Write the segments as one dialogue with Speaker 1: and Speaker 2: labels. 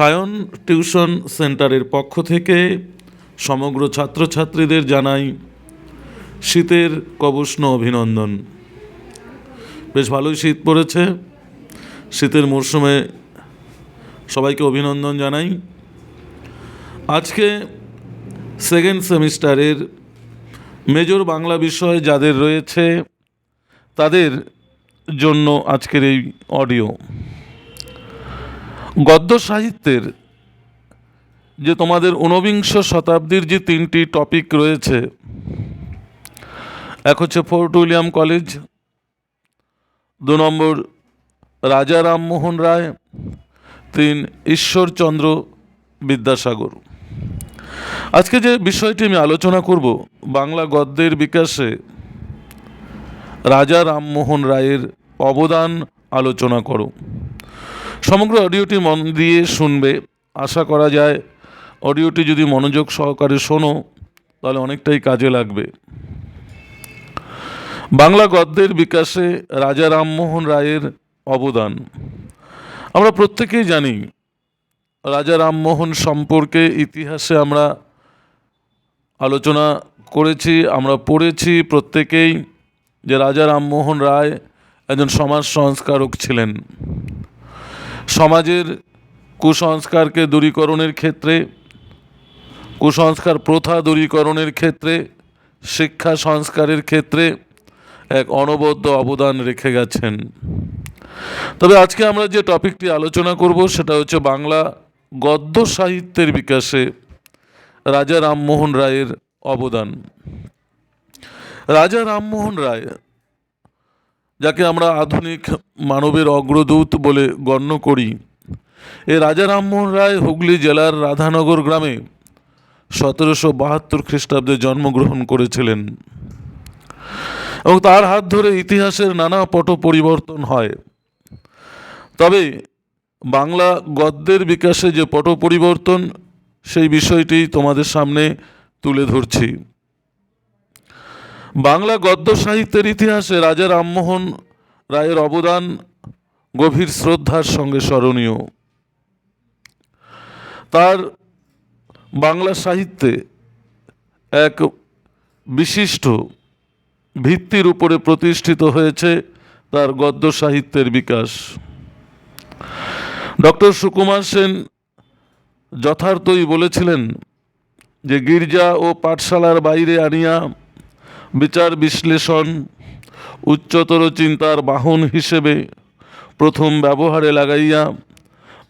Speaker 1: Sayan tuition সেন্টারের পক্ষ থেকে সমগ্র ছাত্রছাত্রীদের জানাই শীতের কবষ্ণ অভিনন্দন। বেশ ভালোই শীত পড়েছে। শীতের মরশুমে সবাইকে অভিনন্দন জানাই। আজকে সেকেন্ড সেমিস্টারের মেজর বাংলা বিষয় যাদের রয়েছে, তাদের জন্য আজকের এই অডিও গদ্য সাহিত্যের যে তোমাদের ঊনবিংশ শতাব্দীর যে তিনটি টপিক রয়েছে, এক হচ্ছে ফোর্ট উইলিয়াম কলেজ, দু নম্বর রাজা রামমোহন রায়, তিন ঈশ্বরচন্দ্র বিদ্যাসাগর। আজকে যে বিষয়টি আমি আলোচনা করব বাংলা গদ্যের বিকাশে, রাজা রামমোহন রায়ের অবদান আলোচনা করো। সমগ্র অডিওটি মন দিয়ে শুনবে। আশা করা যায় অডিওটি যদি মনোযোগ সহকারে শোনো, তাহলে অনেকটাই কাজে লাগবে। বাংলা গদ্যের বিকাশে রাজা রামমোহন রায়ের অবদান। আমরা প্রত্যেকেই জানি, রাজা রামমোহন সম্পর্কে ইতিহাসে আমরা আলোচনা করেছি, আমরা পড়েছি প্রত্যেকেই যে রাজা রামমোহন রায় একজন সমাজ সংস্কারক ছিলেন। সমাজের কুসংস্কারকে দূরীকরণের ক্ষেত্রে, কুসংস্কার প্রথা দূরীকরণের ক্ষেত্রে, শিক্ষা সংস্কারের ক্ষেত্রে এক অনবদ্য অবদান রেখে গেছেন। তবে আজকে আমরা যে টপিকটি আলোচনা করব সেটা হচ্ছে বাংলা গদ্য সাহিত্যের বিকাশে রাজা রামমোহন রায়ের অবদান। রাজা রামমোহন রায় যাকে আমরা আধুনিক মানবের অগ্রদূত বলে গণ্য করি। এ রাজা রামমোহন রায় হুগলি জেলার রাধানগর গ্রামে সতেরোশো বাহাত্তর খ্রিস্টাব্দে জন্মগ্রহণ করেছিলেন। এবং তার হাত ধরে ইতিহাসের নানা পট পরিবর্তন হয়। তবে বাংলা গদ্যের বিকাশে যে পট পরিবর্তন, সেই বিষয়টি তোমাদের সামনে তুলে ধরছি। বাংলা গদ্য সাহিত্যের ইতিহাসে রাজা রামমোহন রায়ের অবদান গভীর শ্রদ্ধার সঙ্গে স্মরণীয়। তার বাংলা সাহিত্যে এক বিশিষ্ট ভিত্তির উপরে প্রতিষ্ঠিত হয়েছে তার গদ্য সাহিত্যের বিকাশ। ডক্টর সুকুমার সেন যথার্থই বলেছিলেন যে গির্জা ও পাঠশালার বাইরে আনিয়া বিচার বিশ্লেষণ, উচ্চতর চিন্তার বাহন হিসেবে প্রথম ব্যবহারে লাগাইয়া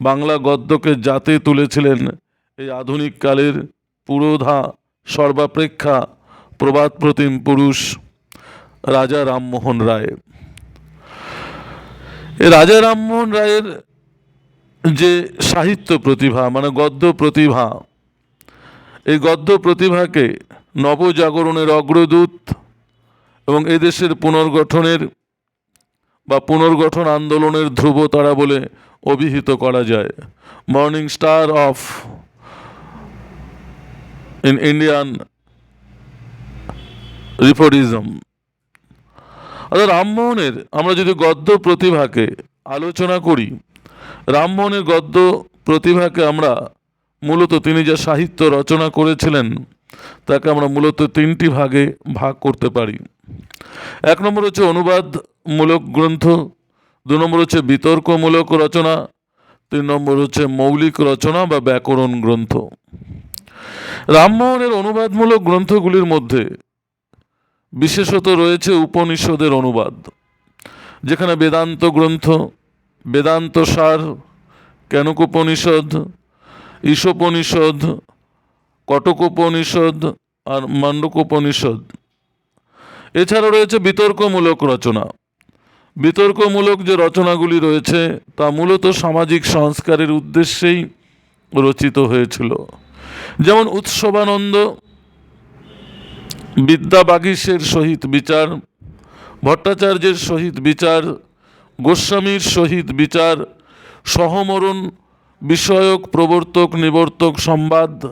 Speaker 1: বাংলা গদ্যকে জাতে তুলেছিলেন এই আধুনিক কালের পুরোধা, সর্বাপেক্ষা প্রবাদ প্রতিম পুরুষ রাজা রামমোহন রায়। রাজা রামমোহন রায়ের যে সাহিত্য প্রতিভা মানে গদ্য প্রতিভা, এই গদ্য প্রতিভাকে নবজাগরণের অগ্রদূত এবং এদেশের পুনর্গঠনের বা পুনর্গঠন আন্দোলনের ধ্রুবতারা বলে অভিহিত করা যায়। Morning star of in Indian reformism অর্থাৎ রামমোহনের, আমরা যদি গদ্য প্রতিভাকে আলোচনা করি, রামমোহনের গদ্য প্রতিভাকে আমরা মূলত তিনি যা সাহিত্য রচনা করেছিলেন তাকে আমরা মূলত তিনটি ভাগে ভাগ করতে পারি। এক নম্বর হচ্ছে অনুবাদমূলক গ্রন্থ, দু নম্বর হচ্ছে বিতর্কমূলক রচনা, তিন নম্বর হচ্ছে মৌলিক রচনা বা ব্যাকরণ গ্রন্থ। রামমোহনের অনুবাদমূলক গ্রন্থগুলির মধ্যে বিশেষত রয়েছে উপনিষদের অনুবাদ, যেখানে বেদান্ত গ্রন্থ, বেদান্ত সার, কেনকোপনিষদ, ঈশোপনিষদ কটকোপনিষদ আর মান্ডকোপনিষদ। এছাড়া রয়েছে বিতর্কমূলক রচনা। বিতর্কমূলক যে রচনাগুলি রয়েছে, তা মূলত সামাজিক সংস্কারের উদ্দেশ্যেই রচিত হয়েছিল। যেমন উৎসবানন্দ, বিদ্যাবাগীশের সহিত বিচার, ভট্টাচার্যের সহিত বিচার, গোস্বামীর সহিত বিচার, সহমরণ বিষয়ক প্রবর্তক নিবর্তক সংবাদ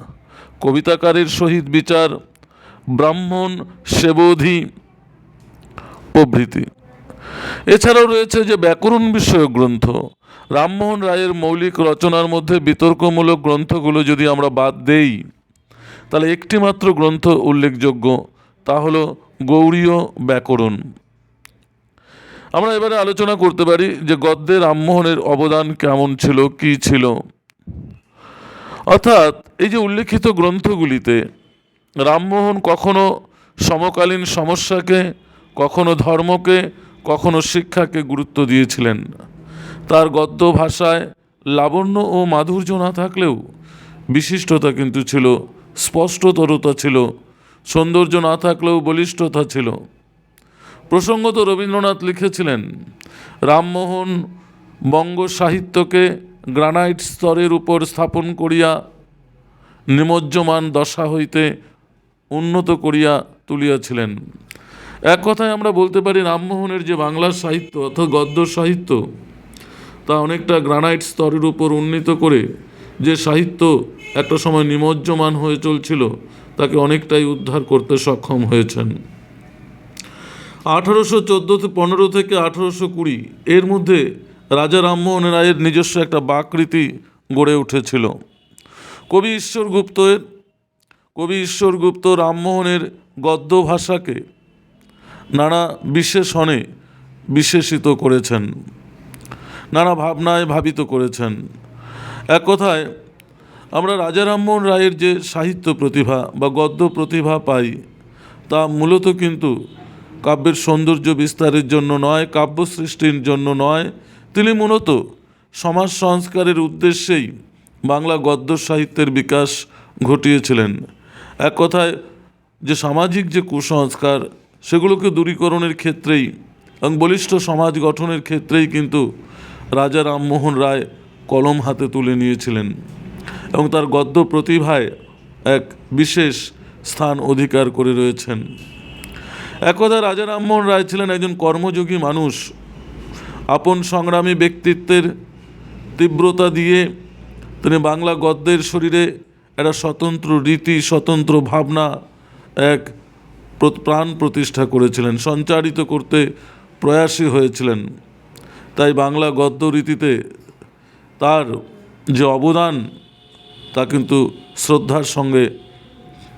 Speaker 1: কবিতাকারের সহিত বিচার, ব্রাহ্মণ সেবোধি প্রভৃতি। এছাড়াও রয়েছে যে ব্যাকরণ বিষয়ক গ্রন্থ। রামমোহন রায়ের মৌলিক রচনার মধ্যে বিতর্কমূলক গ্রন্থগুলো যদি আমরা বাদ দেই, তাহলে একটি মাত্র গ্রন্থ উল্লেখযোগ্য, তা হলো গৌড়ীয় ব্যাকরণ। আমরা এবারে আলোচনা করতে পারি যে গদ্যে রামমোহনের অবদান কেমন ছিল, কি ছিল। অর্থাৎ এই যে উল্লেখিত গ্রন্থগুলিতে রামমোহন কখনো সমকালীন সমস্যাকে, কখনো ধর্মকে, কখনো শিক্ষাকে গুরুত্ব দিয়েছিলেন। তার গদ্য ভাষায় লাবণ্য ও মাধুর্য না থাকলেও বিশিষ্টতা কিন্তু ছিল, স্পষ্টতরতা ছিল, সৌন্দর্য না থাকলেও বলিষ্ঠতা ছিল। প্রসঙ্গত রবীন্দ্রনাথ লিখেছিলেন, রামমোহন বঙ্গ সাহিত্যকে গ্রানাইট স্তরের উপর স্থাপন করিয়া, নিমজ্জমান দশা হইতে উন্নত করিয়া তুলিয়াছিলেন। এক কথায় আমরা বলতে পারি, রামমোহনের যে বাংলার সাহিত্য অর্থাৎ গদ্য সাহিত্য, তা অনেকটা গ্রানাইট স্তরের উপর উন্নীত করে যে সাহিত্য একটা সময় নিমজ্জমান হয়ে চলছিল, তাকে অনেকটাই উদ্ধার করতে সক্ষম হয়েছেন। আঠারোশো চোদ্দ পনেরো থেকে আঠারোশো কুড়ি, এর মধ্যে রাজা রামমোহন রায়ের নিজস্ব একটা বাকৃতি গড়ে উঠেছিল। কবি ঈশ্বর গুপ্তের কবি ঈশ্বর গুপ্ত রামমোহনের গদ্য ভাষাকে নানা বিশেষণে বিশেষিত করেছেন, নানা ভাবনায় ভাবিত করেছেন। এক কথায়, আমরা রাজা রামমোহন রায়ের যে সাহিত্য প্রতিভা বা গদ্য প্রতিভা পাই, তা মূলত কিন্তু কাব্যের সৌন্দর্য বিস্তারের জন্য নয় কাব্য সৃষ্টির জন্য নয় তিনি মূলত সমাজ সংস্কারের উদ্দেশ্যেই বাংলা গদ্য সাহিত্যের বিকাশ ঘটিয়েছিলেন। এক কথায়, যে সামাজিক যে কুসংস্কার, সেগুলোকে দূরীকরণের ক্ষেত্রেই এবং বলিষ্ঠ সমাজ গঠনের ক্ষেত্রেই কিন্তু রাজা রামমোহন রায় কলম হাতে তুলে নিয়েছিলেন এবং তার গদ্য প্রতিভায় এক বিশেষ স্থান অধিকার করে রয়েছেন। একদা রাজা রামমোহন রায় ছিলেন একজন কর্মযোগী মানুষ। আপন সংগ্রামী ব্যক্তিত্বের তীব্রতা দিয়ে তিনি বাংলা গদ্যের শরীরে একটা স্বতন্ত্র রীতি, স্বতন্ত্র ভাবনা এক প্রাণ প্রতিষ্ঠা করেছিলেন, সঞ্চারিত করতে প্রয়াসী হয়েছিলেন। তাই বাংলা গদ্য রীতিতে তার যে অবদান, তা কিন্তু শ্রদ্ধার সঙ্গে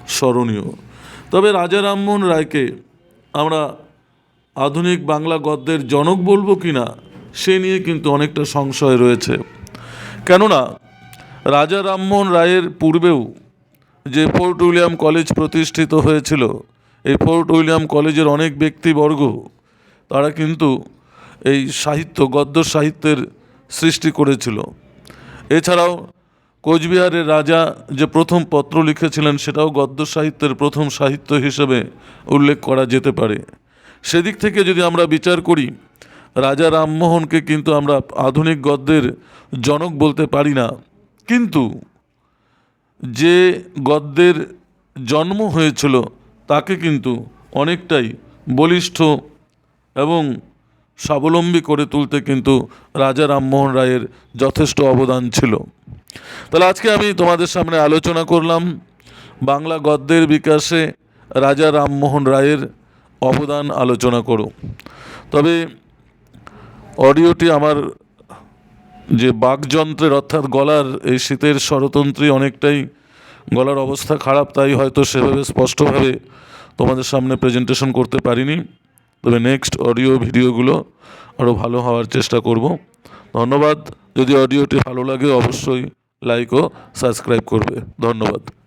Speaker 1: স্মরণীয়। তবে রাজা রামমোহন রায়কে আমরা আধুনিক বাংলা গদ্যের জনক বলব কি না সে নিয়ে কিন্তু অনেকটা সংশয় রয়েছে। কেননা, রাজা রামমোহন রায়ের পূর্বেও যে ফোর্ট উইলিয়াম কলেজ প্রতিষ্ঠিত হয়েছিল, এই ফোর্ট উইলিয়াম কলেজের অনেক ব্যক্তিবর্গ, তারা কিন্তু এই সাহিত্য, গদ্য সাহিত্যের সৃষ্টি করেছিল। এছাড়াও কোচবিহারের রাজা যে প্রথম পত্র লিখেছিলেন, সেটাও গদ্য সাহিত্যের প্রথম সাহিত্য হিসেবে উল্লেখ করা যেতে পারে। সেদিক থেকে যদি আমরা বিচার করি, রাজা রামমোহনকে কিন্তু আমরা আধুনিক গদ্যের জনক বলতে পারি না। কিন্তু যে গদ্যের জন্ম হয়েছিল, তাকে কিন্তু অনেকটাই বলিষ্ঠ এবং স্বাবলম্বী করে তুলতে কিন্তু রাজা রামমোহন রায়ের যথেষ্ট অবদান ছিল। তাহলে আজকে আমি তোমাদের সামনে আলোচনা করলাম, বাংলা গদ্যের বিকাশে রাজা রামমোহন রায়ের অবদান আলোচনা করো। তবে অডিওটি আমার যে বাকযন্ত্রের অর্থাৎ গলার এই শীতের স্বরতন্ত্রী অনেকটাই গলার অবস্থা খারাপ, তাই হয়তো সেভাবে স্পষ্টভাবে তোমাদের সামনে প্রেজেন্টেশন করতে পারিনি। তবে নেক্সট অডিও ভিডিওগুলো আরও ভালো হওয়ার চেষ্টা করব। ধন্যবাদ। যদি অডিওটি ভালো লাগে অবশ্যই লাইক ও সাবস্ক্রাইব করবে। ধন্যবাদ।